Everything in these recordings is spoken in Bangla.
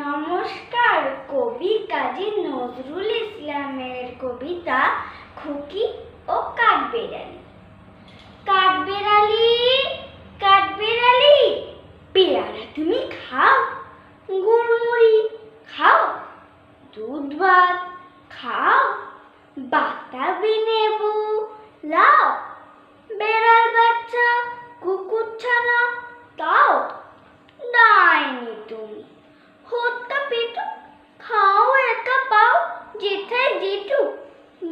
নমস্কার, কবি কাজী নজরুল ইসলামের কবিতা খুকি ও কাঠবেড়ালি। কাঠবেড়ালি কাঠবেড়ালি, পেয়ারা তুমি খাও, গুড়মুড়ি খাও, দুধ ভাত খাও, বাতাবি নেবু লাও যেটু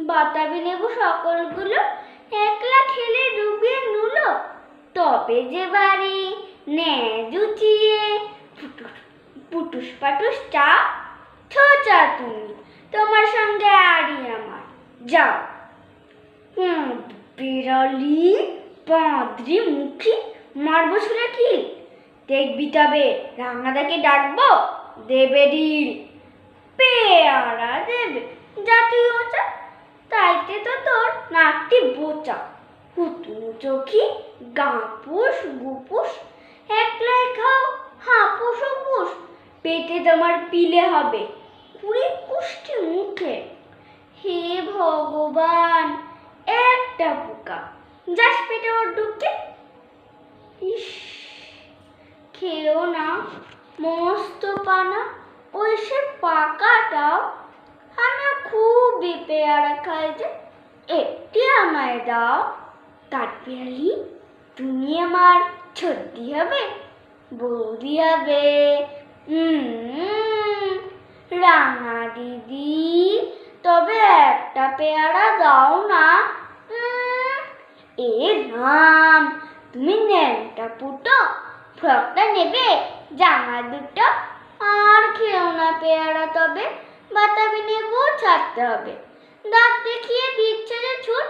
বাতাবি নেবু সকলগুলো একলা খেলে ডুবিয়ে নুলো। তবে যে বাড়ি নে জুচিয়ে পুটুস, পাটুস চা ছোচা তুমি, তোমার সঙ্গে আড়ি আমার। যাও। বিড়ালি পাঁদরি মুখী, মারবো শুনে কি দেখবি তবে রাঙাদাকে ডাকবো, দেবে ডিল। পেয়ারা দেবে জাতীয় চা তাইতে তো তোর নাকটি বোচা। হুতুনু চোখি গাপুস গুপুস একলাই খাও হাপুস পুষ। পেটে তোমার পিলে হবে কুড়ি কুষ্টি মুখে। হে ভগবান, একটা পোকা যাস পেটে ওর ঢুকে ইস খেয়েও না, মস্ত পানা। ওই সে পাকাটাও আমি খুবই পেয়ারা খাই যে। একটি আমায় দাও কাঠপিয়ালি তুমি আমার ছদ্দি হবে, বৌদি হবে। রাঙা দিদি, তবে একটা পেয়ারা দাও না। এ রাম তুমি ন্যাংটা পুটো, ফ্রকটা নেবে জামা দুটো, আর খেও না পেয়ারা তবে। বাতাবি নেব ছাড়তে হবে। দাঁত দেখিয়ে দিচ্ছে যে ছুট,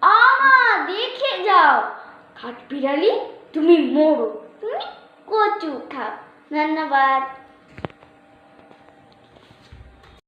আমা দেখে যাও। কাঠবিড়ালি তুমি মরো। তুমি কচু খাও। ধন্যবাদ।